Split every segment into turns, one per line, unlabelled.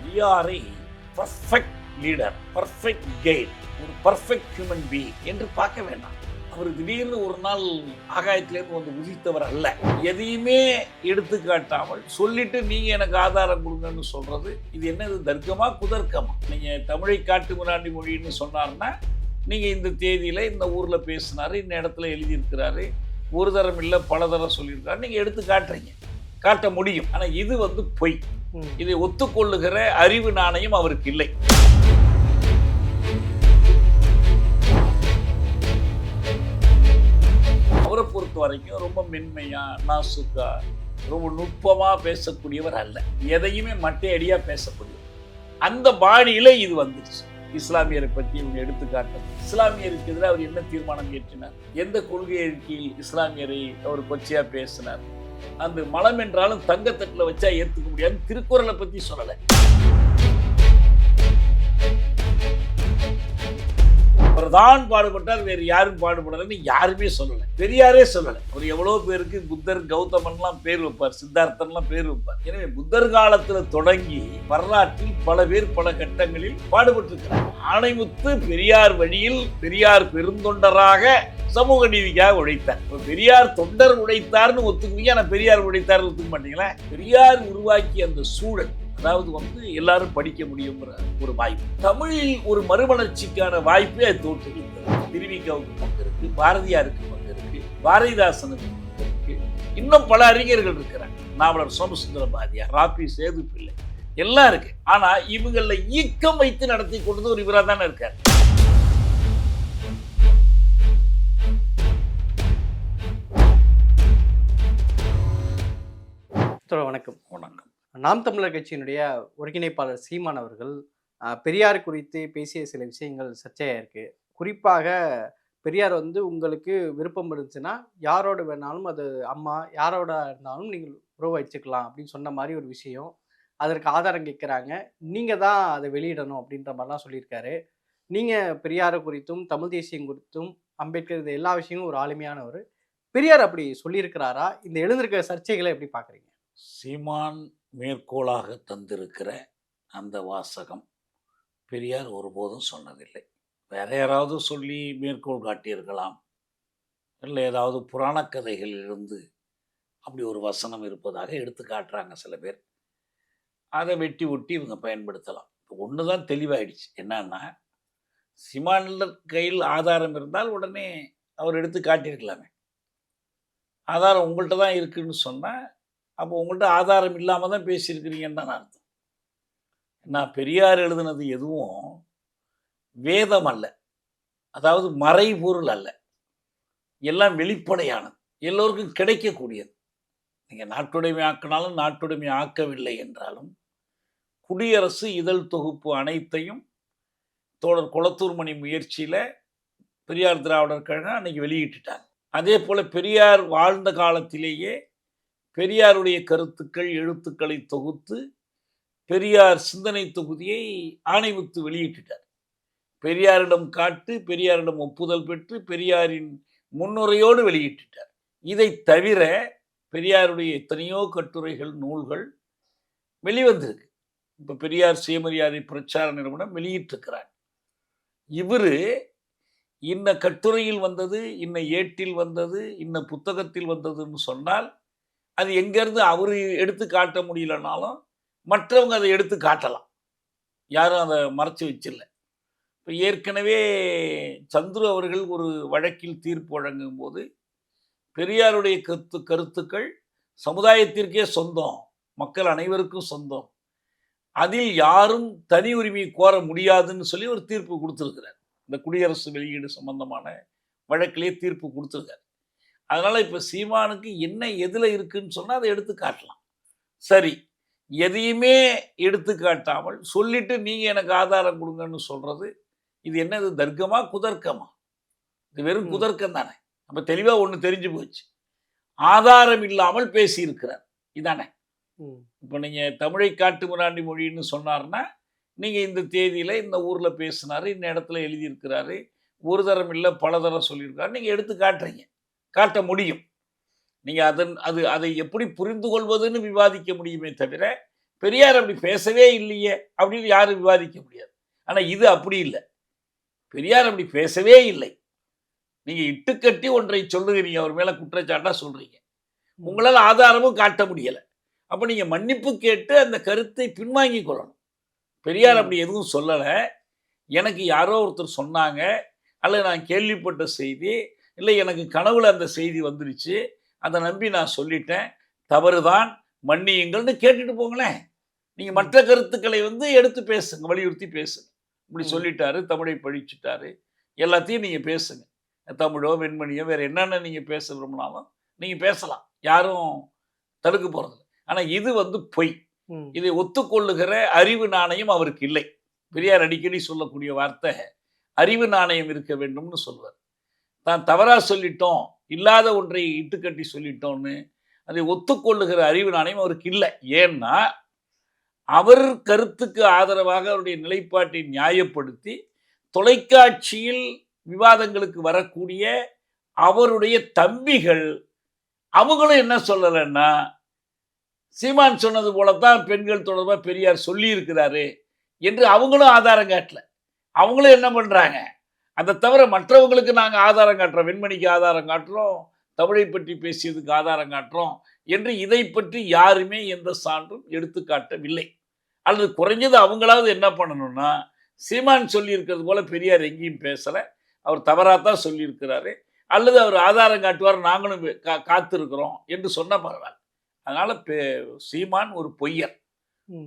பெரியாரை perfect leader perfect guide ஒரு perfect human being என்று பார்க்க வேண்டாம். அவர் திடீர்னு ஒரு நாள் ஆகாயத்திலேருந்து வந்து உதித்தவர் அல்ல. எதையுமே எடுத்து காட்டாமல் சொல்லிட்டு நீங்க எனக்கு ஆதாரம் கொடுங்கன்னு சொல்றது இது என்னது தர்க்கமா குதர்க்கமா? நீங்க தமிழை காட்டு முன்னாடி மொழின்னு சொன்னார்னா நீங்க இந்த தேதியில இந்த ஊர்ல பேசினாரு இந்த இடத்துல எழுதியிருக்கிறாரு ஒரு தரம் இல்லை பல தரம் சொல்லியிருக்காரு நீங்க எடுத்து காட்டுறீங்க. காட்ட முடியும். ஆனா இது வந்து பொய். இதை ஒத்துக்கொள்ளுகிற அறிவு நாணயம் அவருக்கு இல்லை. அவரை பொறுத்த வரைக்கும் ரொம்ப மென்மையா நாசுக்கா ரொம்ப நுட்பமா பேசக்கூடியவர் அல்ல. எதையுமே மட்டையடியா பேசக்கூடியவர். அந்த பாணியில இது வந்துருச்சு. இஸ்லாமியரை பற்றி இவங்க எடுத்துக்காட்டும் இஸ்லாமியருக்கு எதிராக அவர் என்ன தீர்மானம் ஏற்றினார்? எந்த கொள்கையை கீழ் இஸ்லாமியரை அவர் கொச்சையா பேசினார்? அந்த மலம் என்றாலும் தங்கத்தட்டில் வச்சா ஏத்துக்க முடியாது திருக்குறளை பத்தி சொல்லலை. அவர்தான் பாடுபட்டார் வேறு யாரும் பாடுபடலைன்னு யாருமே சொல்லலை. பெரியாரே சொல்லலை. அவர் எவ்வளோ பேருக்கு புத்தர் கௌதமன்லாம் பேர் வைப்பார் சித்தார்த்தன்லாம் பேர் வைப்பார். எனவே புத்தர் காலத்துல தொடங்கி வரலாற்றில் பல பேர் பல கட்டங்களில் பாடுபட்டிருக்கிறார். ஆணைமுத்து பெரியார் வழியில் பெரியார் பெருந்தொண்டராக சமூக நீதிக்காக உழைத்தார். பெரியார் தொண்டர் உழைத்தார்னு ஒத்துக்குவீங்க ஆனால் பெரியார் உழைத்தார் ஒத்துக்க மாட்டீங்களா? பெரியார் உருவாக்கிய அந்த சூழல் அதாவது வந்து எல்லாரும் படிக்க முடியுங்கிற ஒரு வாய்ப்பு. தமிழில் ஒரு மறுமலர்ச்சிக்கான வாய்ப்பே அது தோற்றுவித்தது. திருவிக்காவுக்கு பங்கு இருக்கு பாரதியாருக்கு பங்கு இருக்கு பாரதிதாசனுக்கு பங்கு இருக்கு. இன்னும் பல அறிஞர்கள் இருக்கிறாங்க. நாவலர் சோமசுந்தர பாரதியார் ராபி சேது பிள்ளை எல்லாம் இருக்கு. ஆனா இவங்கள ஈக்கம் வைத்து நடத்தி கொண்டது ஒரு இவராக தானே இருக்காரு.
தோழர் வணக்கம்.
வணக்கம்.
நாம் தமிழர் கட்சியினுடைய ஒருங்கிணைப்பாளர் சீமான் அவர்கள் பெரியார் குறித்து பேசிய சில விஷயங்கள் சர்ச்சையா இருக்கு. குறிப்பாக பெரியார் வந்து உங்களுக்கு விருப்பம் இருந்துச்சுன்னா யாரோட வேணாலும் அது அம்மா யாரோட இருந்தாலும் நீங்கள் உறவு வச்சுக்கலாம் அப்படின்னு சொன்ன மாதிரி ஒரு விஷயம். அதற்கு ஆதாரம் கேட்குறாங்க. நீங்கள் தான் அதை வெளியிடணும் அப்படின்ற மாதிரிலாம் சொல்லியிருக்காரு. நீங்கள் பெரியாரை குறித்தும் தமிழ் தேசியம் குறித்தும் அம்பேத்கர் இந்த எல்லா விஷயமும் ஒரு ஆளுமையானவர். பெரியார் அப்படி சொல்லியிருக்கிறாரா? இந்த எழுந்திருக்கிற சர்ச்சைகளை எப்படி பார்க்குறீங்க?
சீமான் மேற்கோளாக தந்திருக்கிற அந்த வாசகம் பெரியார் ஒருபோதும் சொன்னதில்லை. வேற யாராவது சொல்லி மேற்கோள் காட்டியிருக்கலாம். இல்லை ஏதாவது புராணக் கதைகளிலிருந்து அப்படி ஒரு வசனம் இருப்பதாக எடுத்து காட்டுறாங்க சில பேர். அதை வெட்டி ஒட்டி இவங்க பயன்படுத்தலாம். ஒன்று தான் தெளிவாயிடுச்சு. என்னன்னா சிமானில் கையில் ஆதாரம் இருந்தால் உடனே அவர் எடுத்து காட்டியிருக்கலாமே. ஆதாரம் உங்கள்கிட்ட தான் இருக்குன்னு சொன்னால் அப்போ உங்கள்கிட்ட ஆதாரம் இல்லாமல் தான் பேசியிருக்கிறீங்கன்னு தான் அர்த்தம். நான் பெரியார் எழுதுனது எதுவும் வேதம் அல்ல. அதாவது மறைபொருள் அல்ல. எல்லாம் வெளிப்படையானது. எல்லோருக்கும் கிடைக்கக்கூடியது. நீங்கள் நாட்டுடைமை ஆக்கினாலும் நாட்டுடைமை ஆக்கவில்லை என்றாலும் குடியரசு இதழ் தொகுப்பு அனைத்தையும் தோழர் குளத்தூர்மணி முயற்சியில் பெரியார் திராவிடர் கழகம் அன்றைக்கி வெளியிட்டுட்டாங்க. அதே போல் பெரியார் வாழ்ந்த காலத்திலேயே பெரியாருடைய கருத்துக்கள் எழுத்துக்களை தொகுத்து பெரியார் சிந்தனை தொகுதியை ஆணைமுத்து வெளியிட்டார் பெரியாரிடம் காட்டு பெரியாரிடம் ஒப்புதல் பெற்று பெரியாரின் முன்னுரையோடு வெளியிட்டார் இதை தவிர பெரியாருடைய எத்தனையோ கட்டுரைகள் நூல்கள் வெளிவந்திருக்கு. இப்போ பெரியார் சுயமரியாதை பிரச்சார நிறுவனம் வெளியிட்டிருக்கிறார். இவர் இன்ன கட்டுரையில் வந்தது இன்ன ஏட்டில் வந்தது இன்ன புத்தகத்தில் வந்ததுன்னு சொன்னால் அது எங்கேருந்து அவர் எடுத்து காட்ட முடியலனாலும் மற்றவங்க அதை எடுத்து காட்டலாம். யாரும் அதை மறைச்சி வச்சில்ல இப்போ ஏற்கனவே சந்துரு அவர்கள் ஒரு வழக்கில் தீர்ப்பு வழங்கும் போது பெரியாருடைய கருத்து கருத்துக்கள் சமுதாயத்திற்கே சொந்தம் மக்கள் அனைவருக்கும் சொந்தம். அதில் யாரும் தனி உரிமை கோர முடியாதுன்னு சொல்லி ஒரு தீர்ப்பு கொடுத்துருக்கிறார். இந்த குடியரசு வெளியீடு சம்பந்தமான வழக்கிலே தீர்ப்பு கொடுத்துருக்காரு. அதனால இப்போ சீமானுக்கு என்ன எதில் இருக்குன்னு சொன்னால் அதை எடுத்து காட்டலாம். சரி எதையுமே எடுத்து காட்டாமல் சொல்லிட்டு நீங்கள் எனக்கு ஆதாரம் கொடுங்கன்னு சொல்றது இது என்னது தர்க்கமா குதர்க்கமா? இது வெறும். குதர்க்கம் தானே. நம்ம தெளிவாக ஒன்று தெரிஞ்சு போச்சு. ஆதாரம் இல்லாமல் பேசியிருக்கிறார். இதானே. இப்போ நீங்கள் தமிழை காட்டு முராண்டி மொழின்னு சொன்னார்னா நீங்கள் இந்த தேதியில் இந்த ஊரில் பேசினாரு இந்த இடத்துல எழுதியிருக்கிறாரு ஒரு தரம் இல்லை பல தரம் சொல்லியிருக்காரு நீங்கள் எடுத்து காட்டுறீங்க. காட்ட முடியும். நீங்கள் அதன் அது அதை எப்படி புரிந்து கொள்வதுன்னு விவாதிக்க முடியுமே தவிர பெரியார் அப்படி பேசவே இல்லையே அப்படின்னு யாரும் விவாதிக்க முடியாது. ஆனால் இது அப்படி இல்லை. பெரியார் அப்படி பேசவே இல்லை. நீங்கள் இட்டுக்கட்டி ஒன்றை சொல்லுகிறீங்க அவர் மேலே குற்றச்சாட்டாக சொல்கிறீங்க உங்களால் ஆதாரமும் காட்ட முடியலை. அப்போ நீங்கள் மன்னிப்பு கேட்டு அந்த கருத்தை பின்வாங்கி கொள்ளணும். பெரியார் அப்படி எதுவும் சொல்லலை. எனக்கு யாரோ ஒருத்தர் சொன்னாங்க. அல்லது நான் கேள்விப்பட்ட செய்தி இல்லை எனக்கு கனவுல அந்த செய்தி வந்துருச்சு. அதை நம்பி நான் சொல்லிட்டேன். தவறுதான் மன்னியுங்கள்னு கேட்டுட்டு போங்களேன். நீங்க மற்ற கருத்துக்களை வந்து எடுத்து பேசுங்க வலியுறுத்தி பேசுங்க. இப்படி. சொல்லிட்டாரு தமிழை பழிச்சிட்டாரு. எல்லாத்தையும் நீங்க பேசுங்க. தமிழோ வெண்மணியோ வேற என்னென்ன நீங்க பேச விரும்பினாலும் நீங்க பேசலாம். யாரும் தடுக்க போறதில்லை ஆனா இது வந்து பொய். இதை ஒத்துக்கொள்ளுகிற அறிவு நாணயம் அவருக்கு இல்லை. பெரியார் அடிக்கடி சொல்லக்கூடிய வார்த்தை அறிவு நாணயம் இருக்க வேண்டும்னு சொல்வார். தான் தவறாக சொல்லிட்டோம் இல்லாத ஒன்றை இட்டுக்கட்டி சொல்லிட்டோம்னு அதை ஒத்துக்கொள்ளுகிற அறிவு நாணயம் அவருக்கு இல்லை. ஏன்னா அவர் கருத்துக்கு ஆதரவாக அவருடைய நிலைப்பாட்டை நியாயப்படுத்தி தொலைக்காட்சியில் விவாதங்களுக்கு வரக்கூடிய அவருடைய தம்பிகள் அவங்களும் என்ன சொல்லலைன்னா சீமான் சொன்னது போலத்தான் பெண்கள் தொடர்பாக பெரியார் சொல்லியிருக்கிறாரு என்று அவங்களும் ஆதாரம் காட்டல. அவங்களும் என்ன பண்ணுறாங்க அதை தவிர மற்றவங்களுக்கு நாங்கள் ஆதாரம் காட்டுறோம். வெண்மணிக்கு ஆதாரம் காட்டுறோம். தமிழை பற்றி பேசியதுக்கு ஆதாரம் காட்டுறோம் என்று இதை பற்றி யாருமே எந்த சான்றும் எடுத்து காட்டவில்லை. அல்லது குறைஞ்சது அவங்களாவது என்ன பண்ணணும்னா சீமான் சொல்லியிருக்கிறது போல பெரியார் எங்கேயும் பேசலை. அவர் தவறாக தான் சொல்லியிருக்கிறாரு. அல்லது அவர் ஆதாரம் காட்டுவார் நாங்களும் கா காத்திருக்கிறோம் என்று சொன்ன பரவாயில்ல. அதனால் பே சீமான் ஒரு பொய்யர்.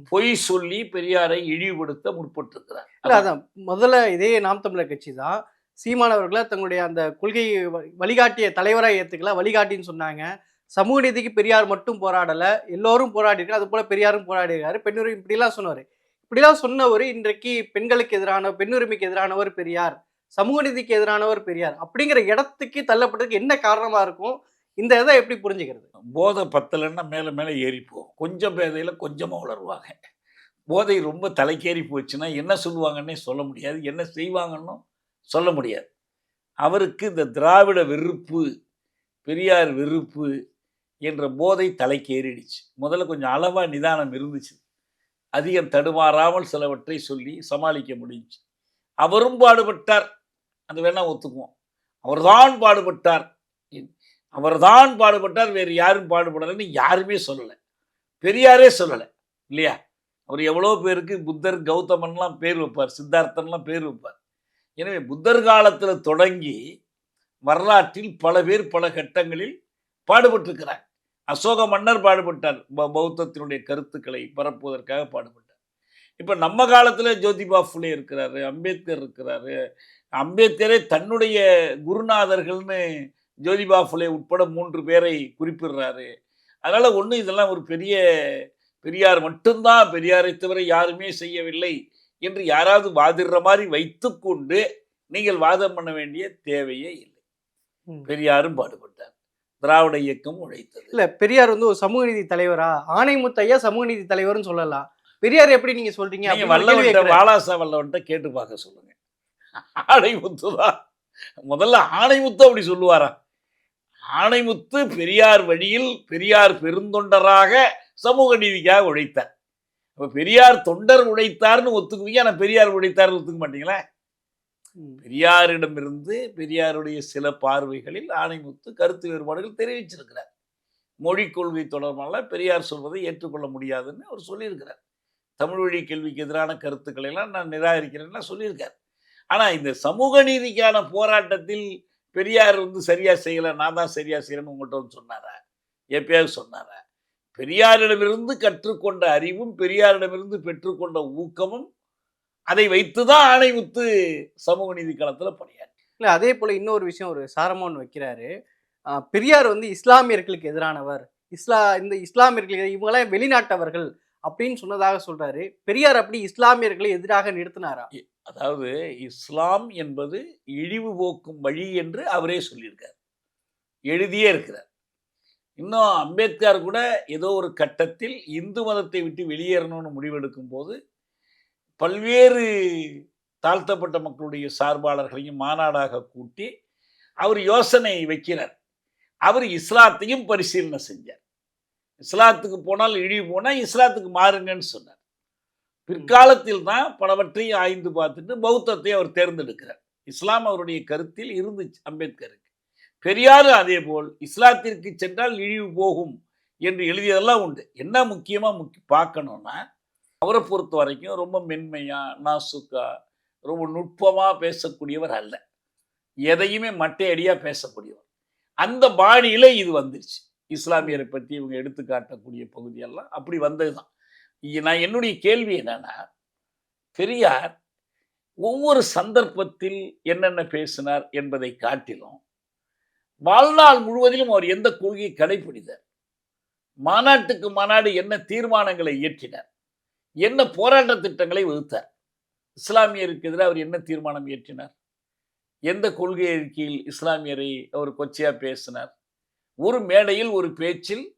பொய் சொல்லி பெரியாரை இழிவுபடுத்த முற்பட்டிருக்கிறார்.
இல்ல அதான். முதல்ல இதே நாம் தமிழர் கட்சி தான். சீமானவர்களை தங்களுடைய அந்த கொள்கை வழிகாட்டிய தலைவராக ஏத்துக்கல வழிகாட்டின்னு சொன்னாங்க. சமூக நீதிக்கு பெரியார் மட்டும் போராடல எல்லோரும் போராடிருக்காரு அது போல பெரியாரும் போராடிருக்காரு. பெண்ணுரிமை இப்படிலாம் சொன்னவர். இப்படிலாம் சொன்னவர் இன்றைக்கு பெண்களுக்கு எதிரான பெண்ணுரிமைக்கு எதிரானவர் பெரியார். சமூக நீதிக்கு எதிரானவர் பெரியார். அப்படிங்கிற இடத்துக்கு தள்ளப்பட்டதுக்கு என்ன காரணமா இருக்கும்? இந்த இதை எப்படி புரிஞ்சுக்கிறது?
போதை பத்தலைன்னா மேலே மேலே ஏறி போகும். கொஞ்சம் பேதையில் கொஞ்சமாக உளருவாங்க. போதை ரொம்ப தலைக்கேறி போச்சுன்னா என்ன சொல்லுவாங்கன்னே சொல்ல முடியாது. என்ன செய்வாங்கன்னும் சொல்ல முடியாது. அவருக்கு இந்த திராவிட வெறுப்பு பெரியார் வெறுப்பு என்ற போதை தலைக்கேறிடுச்சு. முதல்ல கொஞ்சம் அளவாக நிதானம் இருந்துச்சு. அதிகம் தடுமாறாமல் சிலவற்றை சொல்லி சமாளிக்க முடிஞ்சுச்சு அவரும் பாடுபட்டார். அது வேணால் ஒத்துக்குவோம். அவர்தான் பாடுபட்டார். அவர் தான் பாடுபட்டார் வேறு யாரும் பாடுபடலைன்னு யாருமே சொல்லலை. பெரியாரே சொல்லலை இல்லையா? அவர் எவ்வளோ பேருக்கு புத்தர் கௌதமன்லாம் பேர் வைப்பார் சித்தார்த்தன்லாம் பேர் வைப்பார். எனவே புத்தர் காலத்தில் தொடங்கி வரலாற்றில் பல பேர் பல கட்டங்களில் பாடுபட்டிருக்கிறார். அசோக மன்னர் பாடுபட்டார் ப- பௌத்தத்தினுடைய கருத்துக்களை பரப்புவதற்காக பாடுபட்டார். இப்போ நம்ம காலத்தில் ஜோதிபா ஃபுலே இருக்கிறாரு அம்பேத்கர் இருக்கிறாரு. அம்பேத்கரே தன்னுடைய குருநாதர்கள்னு ஜோதிபா ஃபுலே உட்பட மூன்று பேரை குறிப்பிடுறாரு. அதனால ஒன்றும் இதெல்லாம் ஒரு பெரிய பெரியார் மட்டும்தான் பெரியாரை தவிர யாருமே செய்யவில்லை என்று யாராவது வாதிடுற மாதிரி வைத்துக்கொண்டு நீங்கள் வாதம் பண்ண வேண்டிய தேவையே இல்லை. பெரியாரும் பாடுபட்டார். திராவிட இயக்கம் உழைத்தது.
இல்ல பெரியார் வந்து ஒரு சமூக நீதி தலைவரா? ஆணைமுத்தையா சமூக நீதி தலைவர்னு சொல்லலாம். பெரியார் எப்படி நீங்க சொல்றீங்க?
வல்லவன்ட்ட. வாலாசா வல்லவன்ட்ட கேட்டு பார்க்க சொல்லுங்க. ஆணைமுத்து தான் முதல்ல ஆணைமுத்து அப்படி சொல்லுவாரா? ஆணைமுத்து பெரியார் வழியில் பெரியார் பெருந்தொண்டராக சமூக நீதிக்காக உழைத்தார் அப்ப பெரியார் தொண்டர் உழைத்தார்னு ஒத்துக்குவீங்க ஆனா பெரியார் உழைத்தார்னு ஒத்துக்க மாட்டீங்களா. பெரியாரிடமிருந்து பெரியாருடைய சில பார்வைகளில் ஆணைமுத்து கருத்து வேறுபாடுகள் தெரிவிச்சிருக்கிறார். மொழிக் கொள்கை தொடர்பான பெரியார் சொல்வதை ஏற்றுக்கொள்ள முடியாதுன்னு அவர் சொல்லியிருக்கிறார். தமிழ் வழி கேள்விக்கு எதிரான கருத்துக்களை எல்லாம் நான் நிராகரிக்கிறேன்னா சொல்லியிருக்கார். ஆனா இந்த சமூக நீதிக்கான போராட்டத்தில் பெரியார் வந்து சரியாக செய்யலை நான் தான் சரியாக செய்யலைன்னு உங்கள்கிட்ட வந்து சொன்னாரா? எப்பயாவது சொன்னாரா? பெரியாரிடமிருந்து கற்றுக்கொண்ட அறிவும் பெரியாரிடமிருந்து பெற்றுக்கொண்ட ஊக்கமும் அதை வைத்து வைத்துதான் ஆணைமுத்து சமூக நீதி களத்தில் பணியாற்றி
இல்லை அதே போல் இன்னொரு விஷயம் ஒரு சாரமோன் வைக்கிறாரு. பெரியார் வந்து இஸ்லாமியர்களுக்கு எதிரானவர். இஸ்லா இந்த இஸ்லாமியர்களுக்கு இவங்களாம் வெளிநாட்டவர்கள் அப்படின்னு சொன்னதாக சொல்றாரு. பெரியார் அப்படி இஸ்லாமியர்களை எதிராக நிறுத்தினாரா?
அதாவது இஸ்லாம் என்பது இழிவு போக்கும் வழி என்று அவரே சொல்லியிருக்கார். எழுதியே இருக்கிறார். இன்னும் அம்பேத்கர் கூட ஏதோ ஒரு கட்டத்தில் இந்து மதத்தை விட்டு வெளியேறணும்னு முடிவெடுக்கும் போது பல்வேறு தாழ்த்தப்பட்ட மக்களுடைய சார்பாளர்களையும் மாநாடாக கூட்டி அவர் யோசனை வைக்கிறார். அவர் இஸ்லாத்தையும் பரிசீலனை செஞ்சார். இஸ்லாத்துக்கு போனால் இழிவு போனால் இஸ்லாத்துக்கு மாறுங்கன்னு சொன்னார். பிற்காலத்தில் தான் பலவற்றையும் ஆய்ந்து பார்த்துட்டு பௌத்தத்தை அவர் தேர்ந்தெடுக்கிறார். இஸ்லாம் அவருடைய கருத்தில் இருந்துச்சு அம்பேத்கருக்கு. பெரியாரு அதே போல் இஸ்லாத்திற்கு சென்றால் இழிவு போகும் என்று எழுதியதெல்லாம் உண்டு. என்ன முக்கியமாக முக்கி பார்க்கணுன்னா அவரை பொறுத்த வரைக்கும் ரொம்ப மென்மையாக நாசுக்கா ரொம்ப நுட்பமாக பேசக்கூடியவர் அல்ல. எதையுமே மட்டையடியாக பேசக்கூடியவர். அந்த பாணியில் இது வந்துருச்சு. இஸ்லாமியரை பற்றி இவங்க எடுத்து காட்டக்கூடிய பகுதியெல்லாம் அப்படி வந்தது தான் நான் என்னுடைய கேள்வி என்னன்னா பெரியார் ஒவ்வொரு சந்தர்ப்பத்தில் என்னென்ன பேசினார் என்பதை காட்டிலும் வாழ்நாள் முழுவதிலும் அவர் எந்த கொள்கையை கடைபிடித்தார் மாநாட்டுக்கு மாநாடு என்ன தீர்மானங்களை இயற்றினார்? என்ன போராட்ட திட்டங்களை வகுத்தார்? இஸ்லாமியருக்கு எதிராக அவர் என்ன தீர்மானம் இயற்றினார்? எந்த கொள்கை அறிக்கையில் இஸ்லாமியரை அவர் கொச்சையாக பேசினார்? ஒரு மேடையில் ஒரு பேச்சில்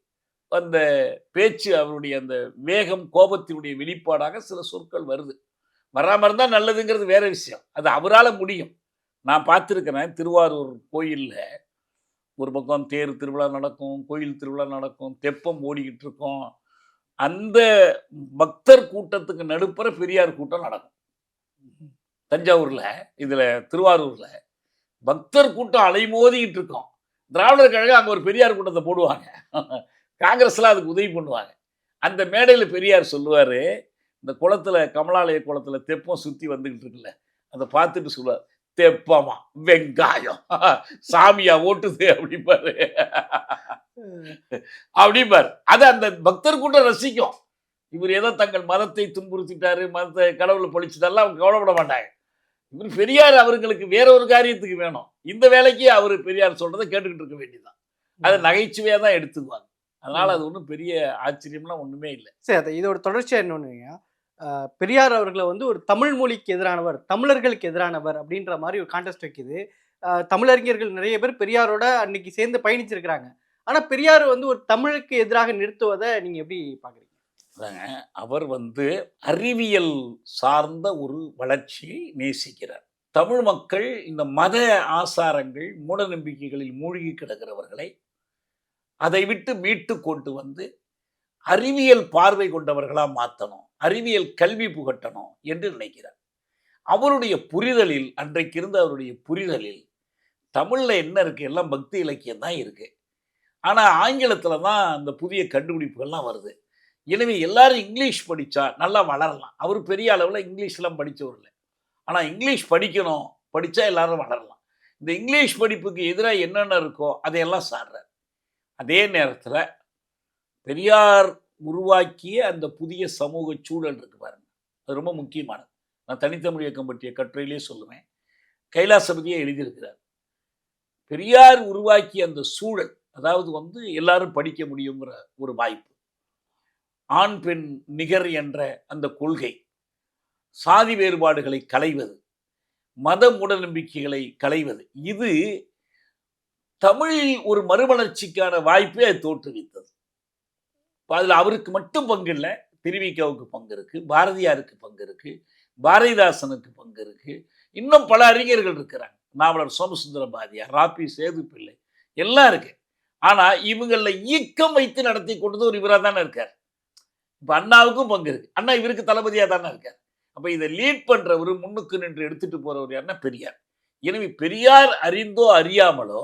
அந்த பேச்சு அவருடைய அந்த வேகம் கோபத்தினுடைய வெளிப்பாடாக சில சொற்கள் வருது. வராமல் இருந்தால் நல்லதுங்கிறது வேற விஷயம். அது அவரால் முடியும். நான் பார்த்துருக்கிறேன் திருவாரூர் கோயிலில் ஒரு பக்கம் தேர் திருவிழா நடக்கும் கோயில் திருவிழா நடக்கும் தெப்பம் ஓடிக்கிட்டு இருக்கோம். அந்த பக்தர் கூட்டத்துக்கு நடுப்புற பெரியார் கூட்டம் நடக்கும். தஞ்சாவூரில் இதில் திருவாரூரில் பக்தர் கூட்டம் அலைமோதிக்கிட்டு இருக்கோம். திராவிடர் கழகம் அங்கே ஒரு பெரியார் கூட்டத்தை போடுவாங்க. காங்கிரஸ்லாம் அதுக்கு உதவி பண்ணுவாங்க. அந்த மேடையில் பெரியார் சொல்லுவார் இந்த குளத்துல கமலாலய குளத்துல தெப்பம் சுற்றி வந்துக்கிட்டு இருக்குல்ல அதை பார்த்துட்டு சொல்லுவார் தெப்பமா வெங்காயம் சாமியா ஓட்டுது அப்படிம்பாரு. அப்படிம்பார். அது அந்த பக்தர் கூட்டம் ரசிக்கும். இவர் ஏதோ தங்கள் மதத்தை துன்புறுத்திட்டாரு மதத்தை கடவுளை பொழிச்சிட்டாலாம் அவங்க கவலைப்பட மாட்டாங்க. இவர் பெரியார் அவர்களுக்கு வேற ஒரு காரியத்துக்கு வேணும். இந்த வேலைக்கு அவர் பெரியார் சொல்றதை கேட்டுக்கிட்டு இருக்க வேண்டியதுதான். அதை நகைச்சுவையா தான் எடுத்துக்குவாங்க. அதனால அது ஒன்றும் பெரிய ஆச்சரியம்லாம் ஒண்ணுமே இல்லை.
சரி அதை இதோட தொடர்ச்சியா என்னொன்னுங்க பெரியார் அவர்களை வந்து ஒரு தமிழ் மொழிக்கு எதிரானவர் தமிழர்களுக்கு எதிரானவர் அப்படின்ற மாதிரி ஒரு கான்டெஸ்ட் வைக்குது. தமிழறிஞர்கள் நிறைய பேர் பெரியாரோட அன்னைக்கு சேர்ந்து பயணிச்சிருக்கிறாங்க. ஆனா பெரியார் வந்து ஒரு தமிழுக்கு எதிராக நிறுத்துவதை நீங்க எப்படி பாக்குறீங்க
அதாங்க அவர் வந்து அறிவியல் சார்ந்த ஒரு வளர்ச்சியை நேசிக்கிறார். தமிழ் மக்கள் இந்த மத ஆசாரங்கள் மூட நம்பிக்கைகளில் மூழ்கி கிடக்கிறவர்களை அதை விட்டு மீட்டு கொண்டு வந்து அறிவியல் பார்வை கொண்டவர்களாக மாற்றணும் அறிவியல் கல்வி புகட்டணும் என்று நினைக்கிறார். அவருடைய புரிதலில் அன்றைக்கு இருந்த அவருடைய புரிதலில் தமிழில் என்ன இருக்குது எல்லாம் பக்தி இலக்கியம் தான் இருக்குது ஆனால் ஆங்கிலத்தில் தான் அந்த புதிய கண்டுபிடிப்புகள்லாம் வருது. எனவே எல்லாரும் இங்கிலீஷ் படித்தா நல்லா வளரலாம். அவர் பெரிய அளவில் இங்கிலீஷ்லாம் படித்தவர் இல்லை. ஆனால் இங்கிலீஷ் படிக்கணும். படித்தா எல்லாரும் வளரலாம். இந்த இங்கிலீஷ் படிப்புக்கு எதிராக என்னென்ன இருக்கோ அதையெல்லாம் சாடுறார் அதே நேரத்தில் பெரியார் உருவாக்கிய அந்த புதிய சமூக சூழல் இருக்கு பாருங்க. அது ரொம்ப முக்கியமானது. நான் தனித்தமிழ் இயக்கம் பற்றிய கட்டுரையிலே சொல்லுவேன். கைலாசபதியை எழுதியிருக்கிறார். பெரியார் உருவாக்கிய அந்த சூழல் அதாவது வந்து எல்லாரும் படிக்க முடியுங்கிற ஒரு வாய்ப்பு. ஆண் பெண் நிகர் என்ற அந்த கொள்கை. சாதி வேறுபாடுகளை களைவது மத மூடநம்பிக்கைகளை களைவது இது தமிழில் ஒரு மறுமலர்ச்சிக்கான வாய்ப்பை அது தோற்றுவித்தது. அதில் அவருக்கு மட்டும் பங்கு இல்லை திருவிக்காவுக்கு பங்கு இருக்குது பாரதியாருக்கு பங்கு இருக்குது பாரதிதாசனுக்கு பங்கு இருக்குது இன்னும் பல அறிஞர்கள் இருக்கிறாங்க. நாவலர் சோமசுந்தர பாரதியார் ராபி சேது பிள்ளை எல்லாம் இருக்கு. ஆனால் இவங்களில் இயக்கம் வைத்து நடத்தி கொண்டது ஒரு இவராக தானே இருக்கார். இப்போ அண்ணாவுக்கும் பங்கு இருக்கு. அண்ணா இவருக்கு தளபதியாக தானே இருக்கார். அப்போ இதை லீட் பண்ணுறவர் முன்னுக்கு நின்று எடுத்துகிட்டு போகிறவர் யாருன்னா பெரியார். எனவே பெரியார் அறிந்தோ அறியாமலோ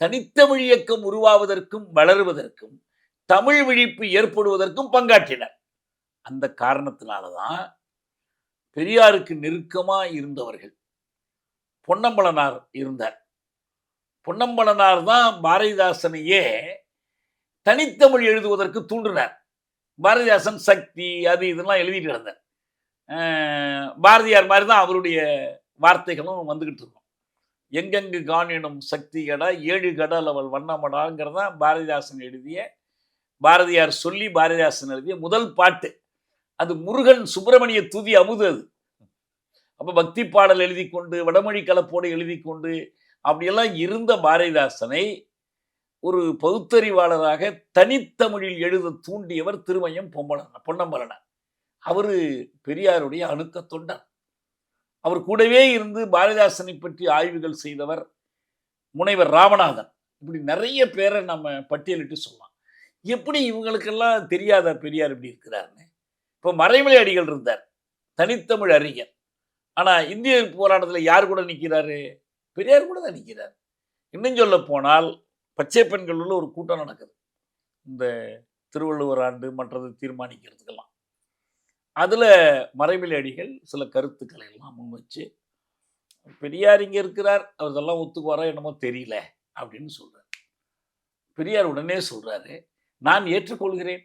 தனித்தமிழ் இயக்கம் உருவாவதற்கும் வளருவதற்கும் தமிழ் விழிப்பு ஏற்படுவதற்கும் பங்காற்றினர். அந்த காரணத்தினால தான் பெரியாருக்கு நெருக்கமாக இருந்தவர்கள் பொன்னம்பலனார் இருந்தார். பொன்னம்பலனார் தான் பாரதிதாசனையே தனித்தமிழ் எழுதுவதற்கு தூண்டினார். பாரதிதாசன் சக்தி அது இதெல்லாம் எழுதிட்டு இருந்தார் பாரதியார் மாதிரி தான் அவருடைய வார்த்தைகளும் வந்துக்கிட்டு இருக்கும். எங்கெங்கு காணினும் சக்தி கடா ஏழு கடல் அவள் வண்ணமடாங்கிறதான் பாரதிதாசன் எழுதிய பாரதியார் சொல்லி பாரதிதாசன் எழுதிய முதல் பாட்டு. அது முருகன் சுப்பிரமணிய துதி அமுது அது. அப்போ பக்தி பாடல் எழுதி கொண்டு வடமொழி கலப்போடு எழுதி கொண்டு அப்படியெல்லாம் இருந்த பாரதிதாசனை ஒரு பகுத்தறிவாளராக தனித்தமிழில் எழுத தூண்டியவர் திருமயம் பொம்பளன் பொன்னம்பலனார். அவர் பெரியாருடைய அணுக்க தொண்டர். அவர் கூடவே இருந்து பாரதிதாசனை பற்றி ஆய்வுகள் செய்தவர் முனைவர் ராமநாதன். இப்படி நிறைய பேரை நம்ம பட்டியலிட்டு சொல்லலாம். எப்படி இவங்களுக்கெல்லாம் தெரியாத பெரியார் இப்படி இருக்கிறாருன்னு? இப்போ மறைமலை அடிகள் இருந்தார். தனித்தமிழ் அறிஞர். ஆனால் இந்திய போராட்டத்தில் யார் கூட நிற்கிறாரு பெரியார் கூட தான் நிற்கிறார் இன்னும் சொல்ல போனால் பச்சை பெண்கள் உள்ள ஒரு கூட்டம் நடக்குது. இந்த திருவள்ளுவர் ஆண்டு மற்றது தீர்மானிக்கிறதுக்கெல்லாம். அதில் மறைமலை அடிகள் சில கருத்துக்களை எல்லாம் முன் வச்சு பெரியார் இங்கே இருக்கிறார் அவர் இதெல்லாம் ஒத்துக்குவாரா என்னமோ தெரியல அப்படின்னு சொல்கிறார் பெரியார் உடனே சொல்கிறாரு நான் ஏற்றுக்கொள்கிறேன்.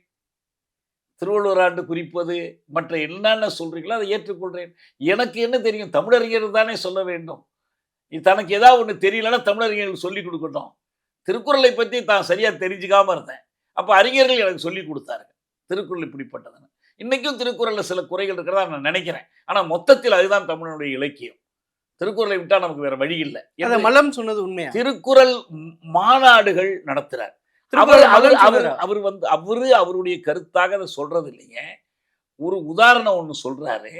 திருவள்ளுவர் ஆண்டு குறிப்பது மற்ற என்னென்ன சொல்கிறீங்களோ அதை ஏற்றுக்கொள்கிறேன். எனக்கு என்ன தெரியும்? தமிழறிஞர் தானே சொல்ல வேண்டும். இது தனக்கு ஏதாவது ஒன்று தெரியலன்னா தமிழறிஞர்கள் சொல்லி கொடுக்கட்டும். திருக்குறளை பற்றி தான் சரியாக தெரிஞ்சுக்காமல் இருந்தேன். அப்போ அறிஞர்கள் எனக்கு சொல்லி கொடுத்தாரு திருக்குறள் இப்படிப்பட்டதுன்னு. இன்னைக்கும் திருக்குறளில் சில குறைகள் இருக்கிறதா நான் நினைக்கிறேன். ஆனால் மொத்தத்தில் அதுதான் தமிழனுடைய இலக்கியம். திருக்குறளை விட்டா நமக்கு வேற வழி இல்லை.
அதை மலம் சொன்னது உண்மையா?
திருக்குறள் மாநாடுகள் நடத்துறார். அவர் அவர்? அவர் வந்து அவரு அவருடைய கருத்தாக அதை சொல்றது இல்லைங்க ஒரு உதாரணம் ஒன்று சொல்றாரு.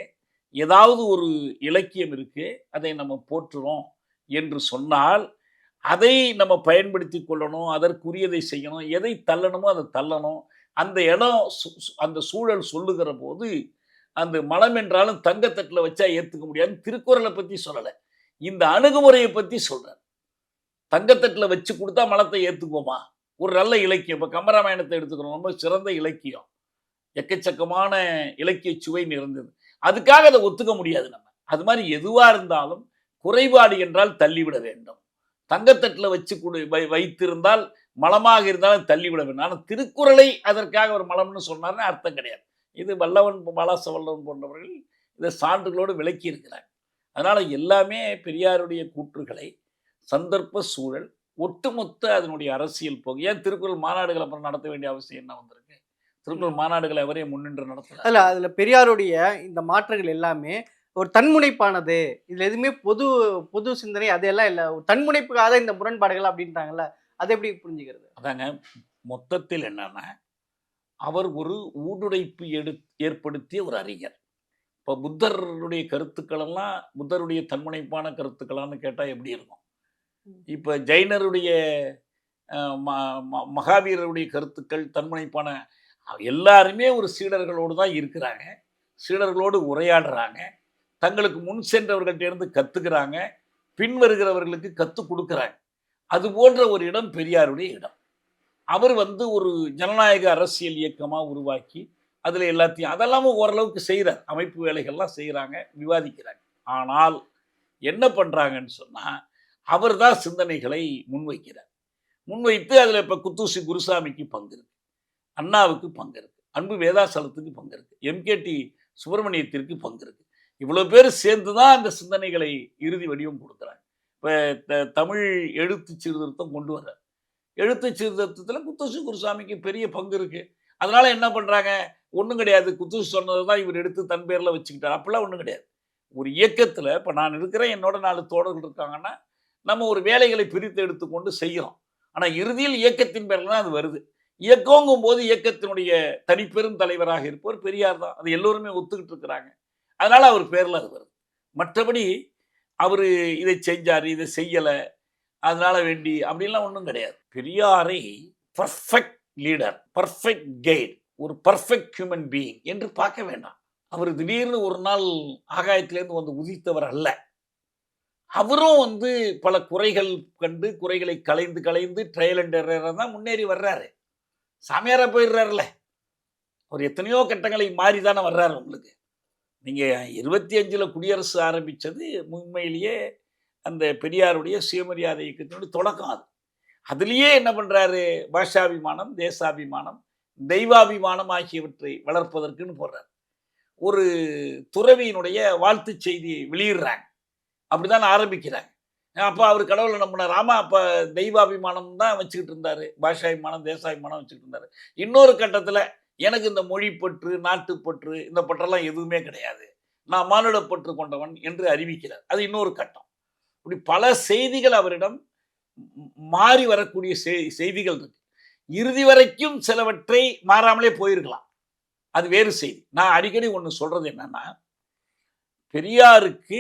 ஏதாவது ஒரு இலக்கியம் இருக்கு அதை நம்ம போற்றுறோம் என்று சொன்னால் அதை நம்ம பயன்படுத்தி கொள்ளணும் அதற்குரியதை செய்யணும் எதை தள்ளணுமோ அதை தள்ளணும் அந்த இடம் சு- அந்த சூழல் சொல்லுகிற போது அந்த மலம் என்றாலும் தங்கத்தட்டில் வச்சா ஏற்றுக்க முடியாதுன்னு திருக்குறளை பற்றி சொல்லலை. இந்த அணுகுமுறையை பற்றி சொல்கிறார் தங்கத்தட்டில் வச்சு கொடுத்தா மலத்தை ஏற்றுக்குவோமா? ஒரு நல்ல இலக்கியம். இப்போ கம்பராமாயணத்தை எடுத்துக்கிறோம் ரொம்ப சிறந்த இலக்கியம். எக்கச்சக்கமான இலக்கிய சுவை நிறைந்தது. அதுக்காக அதை ஒத்துக்க முடியாது நம்ம. அது மாதிரி எதுவாக இருந்தாலும் குறைபாடு என்றால் தள்ளிவிட வேண்டும். தங்கத்தட்டில் வச்சு கொடு வை வைத்திருந்தால் மலமாக இருந்தாலும் தள்ளிவிட வேண்டும். ஆனால் திருக்குறளை அதற்காக ஒரு மலம்னு சொன்னார்னு அர்த்தம் கிடையாது. இது வல்லவன் பாலாச வல்லவன் போன்றவர்கள் இதை சான்றுகளோடு விளக்கி இருக்கிறாங்க அதனால எல்லாமே பெரியாருடைய கூற்றுகளை சந்தர்ப்ப சூழல் ஒட்டுமொத்த அதனுடைய அரசியல் போக்கு. ஏன் திருக்குறள் மாநாடுகள் அப்புறம் நடத்த வேண்டிய அவசியம் என்ன வந்திருக்கு? திருக்குறள் மாநாடுகளை அவரே முன்னின்று நடத்தல
அதுல அதுல பெரியாருடைய இந்த மாற்றங்கள் எல்லாமே ஒரு தன்முனைப்பானது. இதுல எதுவுமே பொது பொது சிந்தனை அதெல்லாம் இல்ல. ஒரு தன்முனைப்புக்காக இந்த முரண்பாடுகள் அப்படின்றாங்கல்ல. அதை எப்படி புரிஞ்சுக்கிறது?
அதாங்க மொத்தத்தில் என்னன்னா அவர் ஒரு ஊடுடைப்பு எடு ஏற்படுத்திய ஒரு அறிஞர். இப்போ புத்தருடைய கருத்துக்கள் எல்லாம் புத்தருடைய தன்முனைப்பான கருத்துக்களான்னு கேட்டால் எப்படி இருக்கும்? இப்போ ஜெயினருடைய மகாவீரருடைய கருத்துக்கள் தன்முனைப்பான எல்லாருமே ஒரு சீடர்களோடு தான் இருக்கிறாங்க. சீடர்களோடு உரையாடுறாங்க. தங்களுக்கு முன் சென்றவர்கள்ட்ட இருந்து கத்துக்கிறாங்க. பின் வருகிறவர்களுக்கு கற்றுக் கொடுக்குறாங்க. அது போன்ற ஒரு இடம் பெரியாருடைய இடம். அவர் வந்து ஒரு ஜனநாயக அரசியல் இயக்கமாக உருவாக்கி அதில் எல்லாத்தையும் அதெல்லாம் ஓரளவுக்கு செய்கிறார் அமைப்பு வேலைகள்லாம் செய்கிறாங்க விவாதிக்கிறாங்க. ஆனால் என்ன பண்ணுறாங்கன்னு சொன்னால் அவர் தான் சிந்தனைகளை முன்வைக்கிறார். முன்வைத்து அதில் இப்போ குத்தூசி குருசாமிக்கு பங்கு இருக்கு. அண்ணாவுக்கு பங்கு இருக்கு. அன்பு வேதாசலத்துக்கு பங்கு இருக்கு. எம்கேடி சுப்பிரமணியத்திற்கு பங்கு இருக்கு. இவ்வளோ பேர் சேர்ந்து தான் அந்த சிந்தனைகளை இறுதி வடிவம் கொடுக்குறாங்க. தமிழ் எழுத்து சீர்திருத்தம் கொண்டு வர எழுத்து சீர்திருத்தத்தில் குத்துசு குருசாமிக்கு பெரிய பங்கு இருக்குது அதனால் என்ன பண்ணுறாங்க ஒன்றும் கிடையாது. குத்தூசி சொன்னது தான் இவர் எடுத்து தன் பேரில் வச்சுக்கிட்டார். அப்படிலாம் ஒன்றும் கிடையாது. ஒரு இயக்கத்தில் இப்போ நான் இருக்கிறேன் என்னோட நாலு தோழர்கள் இருக்காங்கன்னா நம்ம ஒரு வேலைகளை பிரித்து எடுத்துக்கொண்டு செய்கிறோம் ஆனால் இறுதியில் இயக்கத்தின் பேரில் தான் அது வருது. இயக்கங்கும் போது இயக்கத்தினுடைய தனிப்பெரும் தலைவராக இருப்பவர் பெரியார் தான். அது எல்லோருமே ஒத்துக்கிட்டு இருக்கிறாங்க. அதனால் அவர் பேரில் அது வருது. மற்றபடி அவர் இதை செஞ்சார் இதை செய்யலை அதனால வேண்டி அப்படின்லாம் ஒன்றும் கிடையாது. பெரியாரை பர்ஃபெக்ட் லீடர் பர்ஃபெக்ட் கைட் ஒரு பர்ஃபெக்ட் ஹியூமன் பீயிங் என்று பார்க்க வேண்டாம். அவர் திடீர்னு ஒரு நாள் ஆகாயத்திலேருந்து வந்து உதித்தவர் அல்ல. அவரும் வந்து பல குறைகள் கண்டு குறைகளை கலைந்து கலைந்து ட்ரையல் அண்ட் தான் முன்னேறி வர்றாரு. சாமியாராக போயிடுறாருல. அவர் எத்தனையோ கட்டங்களை மாறி தானே வர்றாரு உங்களுக்கு. நீங்கள் இருபத்தி அஞ்சில் குடியரசு ஆரம்பித்தது உண்மையிலேயே அந்த பெரியாருடைய சுயமரியாதை இயக்கத்தினுடைய தொடக்கம் அது. அதுலேயே என்ன பண்ணுறாரு பாஷாபிமானம் தேசாபிமானம் தெய்வாபிமானம் ஆகியவற்றை வளர்ப்பதற்குன்னு போடுறார் ஒரு துறவியினுடைய வாழ்த்து செய்தியை வெளியிடுறாங்க. அப்படிதான் ஆரம்பிக்கிறாங்க. அப்போ அவர் கடவுளை நம்பினார். ஆமாம் அப்போ தெய்வாபிமானம் தான் வச்சுக்கிட்டு இருந்தார். பாஷாபிமானம் தேசாபிமானம் வச்சுக்கிட்டு இருந்தார். இன்னொரு கட்டத்தில் எனக்கு இந்த மொழிப்பற்று நாட்டுப்பற்று இந்த பற்றெல்லாம் எதுவுமே கிடையாது. நான் மானுடப்பற்று கொண்டவன் என்று அறிவிக்கிறார். அது இன்னொரு கட்டம். இப்படி பல செய்திகள் அவரிடம் மாறி வரக்கூடிய செய்திகள் இருக்கு. இறுதி வரைக்கும் சிலவற்றை மாறாமலே போயிருக்கலாம். அது வேறு செய்தி. நான் அடிக்கடி ஒன்று சொல்றது என்னன்னா பெரியாருக்கு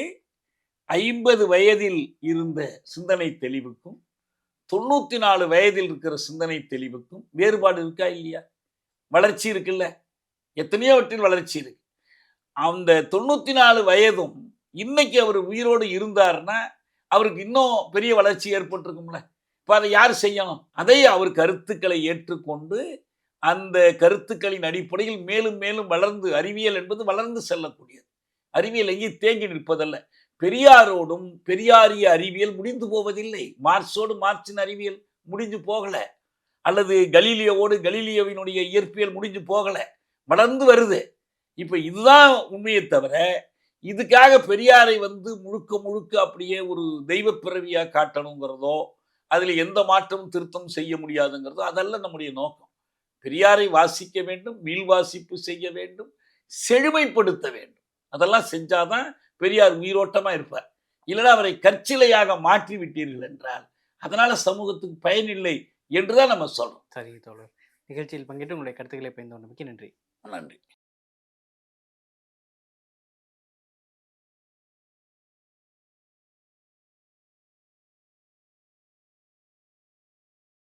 ஐம்பது வயதில் இருந்த சிந்தனை தெளிவுக்கும் தொண்ணூத்தி நாலு வயதில் இருக்கிற சிந்தனை தெளிவுக்கும் வேறுபாடு இருக்கா இல்லையா? வளர்ச்சி இருக்குல்ல? எத்தனையோவற்றில் வளர்ச்சி இருக்கு. அந்த தொண்ணூற்றி நாலு வயதும் இன்னைக்கு அவர் உயிரோடு இருந்தாருன்னா அவருக்கு இன்னும் பெரிய வளர்ச்சி ஏற்பட்டிருக்கும்ல. இப்போ அதை யார் செய்யணும்? அதை அவர் கருத்துக்களை ஏற்றுக்கொண்டு அந்த கருத்துக்களின் அடிப்படையில் மேலும் மேலும் வளர்ந்து அறிவியல் என்பது வளர்ந்து செல்லக்கூடியது. அறிவியல் எங்கேயும் தேங்கி நிற்பதல்ல. பெரியாரோடும் பெரியாரிய அறிவியல் முடிந்து போவதில்லை. மார்க்ஸோடு மார்க்சின் அறிவியல் முடிஞ்சு போகலை. அல்லது கலீலியோவோடு கலீலியோவினுடைய இயற்பியல் முடிஞ்சு போகலை வளர்ந்து வருது. இப்போ இதுதான் உண்மையை தவிர இதுக்காக பெரியாரை வந்து முழுக்க முழுக்க அப்படியே ஒரு தெய்வ பிறவியாக காட்டணுங்கிறதோ அதில் எந்த மாற்றமும் திருத்தம் செய்ய முடியாதுங்கிறதோ அதல்ல நம்முடைய நோக்கம். பெரியாரை வாசிக்க வேண்டும் மீள் வாசிப்பு செய்ய வேண்டும் செழுமைப்படுத்த வேண்டும். அதெல்லாம் செஞ்சாதான் பெரியார் உயிரோட்டமாக இருப்பார். இல்லைன்னா அவரை கற்சிலையாக மாற்றி விட்டீர்கள் என்றால் அதனால் சமூகத்துக்கு பயனில்லை. என்றுதான் நம்ம சொல்றோம்
சரி தோழர். நிகழ்ச்சியில் பங்கேற்று உங்களுடைய கருத்துக்களை பயந்து கொண்டமைக்கு நன்றி.
நன்றி.